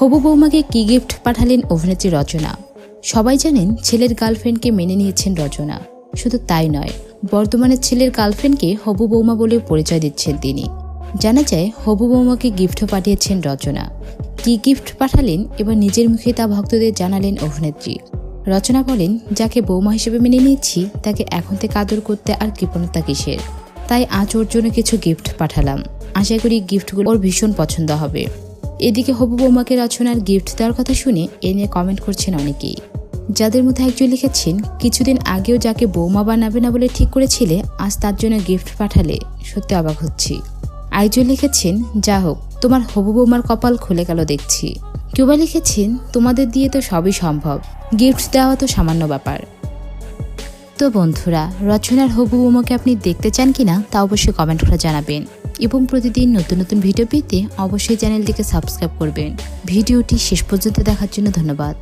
হবু বৌমাকে কি গিফট পাঠালেন অভিনেত্রী রচনা? সবাই জানেন ছেলের গার্লফ্রেন্ডকে মেনে নিয়েছেন রচনা। শুধু তাই নয়, বর্তমানে ছেলের গার্লফ্রেন্ডকে হবু বৌমা বলে পরিচয় দিচ্ছেন তিনি। জানা যায়, হবু বৌমাকে গিফটও পাঠিয়েছেন রচনা। কি গিফট পাঠালেন এবার নিজের মুখে তা ভক্তদের জানালেন অভিনেত্রী। রচনা বলেন, যাকে বৌমা হিসেবে মেনে নিয়েছি, তাকে এখন থেকে আদর করতে আর কৃপণতা কিসের? তাই আজ ওর জন্য কিছু গিফট পাঠালাম। আশা করি গিফটগুলো ওর ভীষণ পছন্দ হবে। এদিকে হবু বৌমাকে রচনার গিফট দেওয়ার কথা শুনে এ নিয়ে কমেন্ট করছেন অনেকেই। যাদের মধ্যে একজন লিখেছেন, কিছুদিন আগেও যাকে বৌমা বানাবে না বলে ঠিক করেছিলে, আজ তার জন্য গিফট পাঠালে। সত্যি অবাক হচ্ছি। আরেকজন লিখেছেন, যা হোক, তোমার হবু বৌমার কপাল খুলে গেল দেখছি। কেউ বা লিখেছেন, তোমাদের দিয়ে তো সবই সম্ভব। গিফট দেওয়া তো সামান্য ব্যাপার। তো বন্ধুরা, রচনার হবু উমাকে আপনি দেখতে চান কি না তা অবশ্যই কমেন্ট করে জানাবেন। এবং প্রতিদিন নতুন নতুন ভিডিও পেতে অবশ্যই চ্যানেলটিকে সাবস্ক্রাইব করবেন। ভিডিওটি শেষ পর্যন্ত দেখার জন্য ধন্যবাদ।